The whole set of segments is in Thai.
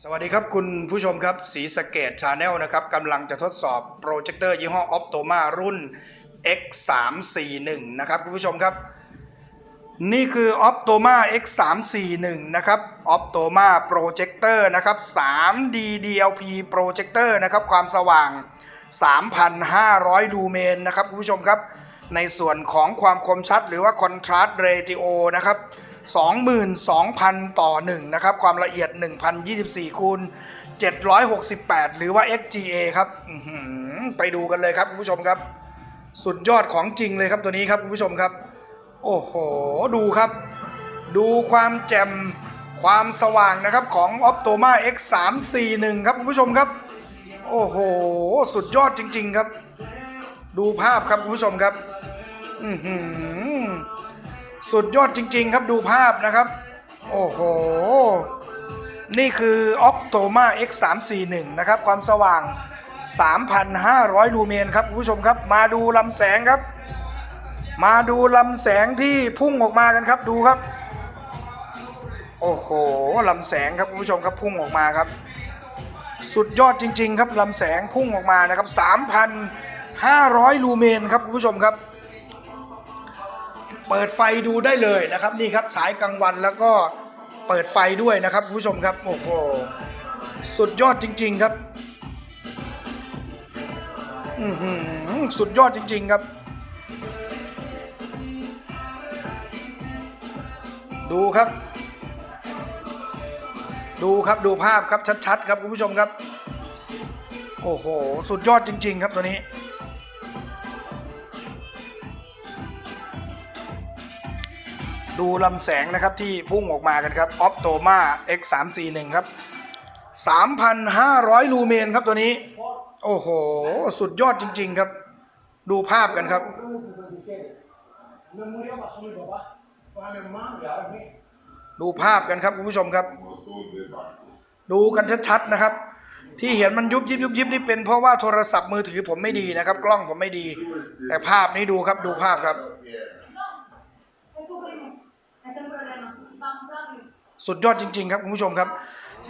สวัสดีครับคุณผู้ชมครับสีสเกตชาแนลนะครับกำลังจะทดสอบโปรเจคเตอร์ยี่ห้อ Optoma รุ่น X341 นะครับคุณผู้ชมครับ นี่คือ Optoma X341 นะครับ Optoma Projector นะครับ 3D DLP Projector นะครับความสว่าง 3,500 ลูเมนนะครับคุณผู้ชมครับ ในส่วนของความคมชัดหรือว่า Contrast Ratio นะครับ 22,000 ต่อ 1 นะครับ ความละเอียด 1,024 คูณ 768 หรือว่า XGA ครับไปดูกันเลยครับคุณผู้ชมครับ สุดยอดของจริงเลยครับตัวนี้ครับคุณผู้ชมครับ โอ้โห ดูครับ ดูความแจ่มความสว่างนะครับของ Optoma X341 ครับคุณผู้ชมครับ โอ้โห สุดยอดจริง ๆครับ ดูภาพครับคุณผู้ชมครับ อือหือ สุดยอดจริง ๆ ครับดูภาพนะครับ โอ้โห นี่คือ Optoma X341 นะครับ ความสว่าง 3,500 ลูเมนครับคุณผู้ชมครับ มาดูลำแสงครับ มาดูลำแสงที่พุ่งออกมากันครับดูครับ โอ้โหลำแสงครับคุณผู้ชมครับพุ่งออกมาครับ สุดยอดจริง ๆ ครับลำแสงพุ่งออกมานะครับ 3,500 ลูเมนครับคุณผู้ชมครับ เปิดไฟดูได้เลยนะครับนี่ครับฉายกลางวันแล้วก็เปิดไฟด้วยนะครับคุณผู้ชมครับโอ้โหสุดยอดจริง ๆครับอือหือสุดยอดจริง ๆครับ ดูครับ ดูครับดูภาพครับชัดๆครับคุณผู้ชมครับ โอ้โห สุดยอดจริง ๆ ครับตัวนี้ ดูลำแสงนะครับที่พุ่งออกมากันครับ Optoma X341 ครับ 3,500 ลูเมนครับตัวนี้ โอ้โห สุดยอดจริง ๆครับ ดูภาพกันครับดูภาพกันครับคุณผู้ชมครับ ดูกันชัดๆนะครับ ที่เห็นมันยุบยิบยุบยิบนี่เป็นเพราะว่าโทรศัพท์มือถือผมไม่ดีนะครับ กล้องผมไม่ดี แต่ภาพนี้ดูครับดูภาพครับ สุดยอดจริง ๆ ครับคุณผู้ชมครับ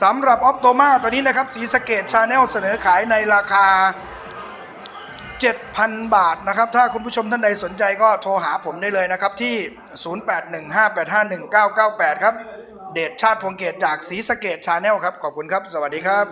สำหรับ Optoma ตัวนี้นะครับสีสเกตชาแนลเสนอขายในราคา 7,000 บาทนะครับ ถ้าคุณผู้ชมท่านใดสนใจก็โทรหาผมได้เลยนะครับที่ 0815851998 ครับ เดชชาติพงเกตจากสีสเกตชาแนลครับ ขอบคุณครับ สวัสดีครับ